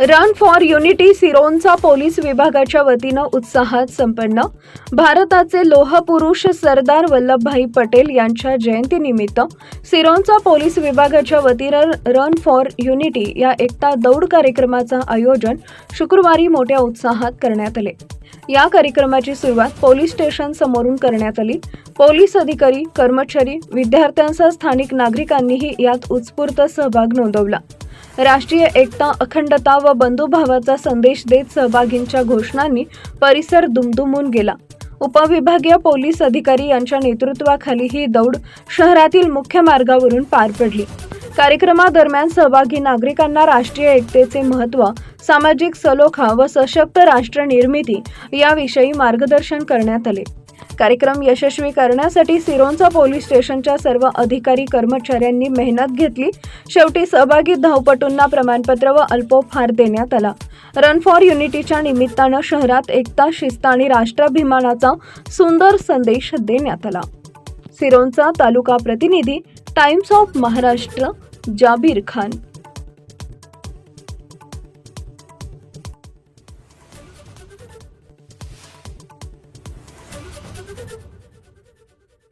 Run for unity Sironcha police विभागाच्या वतीनं उत्साहात संपन्न. भारताचे लोहपुरुष सरदार वल्लभभाई पटेल यांच्या जयंतीनिमित्त सिरोंचा पोलीस विभागाच्या वतीनं रन फॉर युनिटी या एकता दौड कार्यक्रमाचं आयोजन शुक्रवारी मोठ्या उत्साहात करण्यात आले. या कार्यक्रमाची सुरुवात पोलीस स्टेशन समोरून करण्यात आली. पोलीस अधिकारी कर्मचारी विद्यार्थ्यांसह स्थानिक नागरिकांनीही यात उत्स्फूर्त सहभाग नोंदवला. राष्ट्रीय एकता अखंडता व बंधुभावाचा संदेश देत सहभागींच्या घोषणांनी परिसर दुमदुमून गेला. उपविभागीय पोलीस अधिकारी यांच्या नेतृत्वाखाली ही दौड शहरातील मुख्य मार्गावरून पार पडली. कार्यक्रमादरम्यान सहभागी नागरिकांना राष्ट्रीय एकतेचे महत्त्व सामाजिक सलोखा व सशक्त राष्ट्र निर्मिती याविषयी मार्गदर्शन करण्यात आले. कार्यक्रम यशस्वी करण्यासाठी सिरोंचा पोलीस स्टेशनच्या सर्व अधिकारी कर्मचाऱ्यांनी मेहनत घेतली. शेवटी सहभागी धावपटूंना प्रमाणपत्र व अल्पोपहार देण्यात आला. रन फॉर युनिटीच्या निमित्तानं शहरात एकता शिस्त आणि राष्ट्राभिमानाचा सुंदर संदेश देण्यात आला. सिरोंचा तालुका प्रतिनिधी टाइम्स ऑफ महाराष्ट्र जाबीर खान.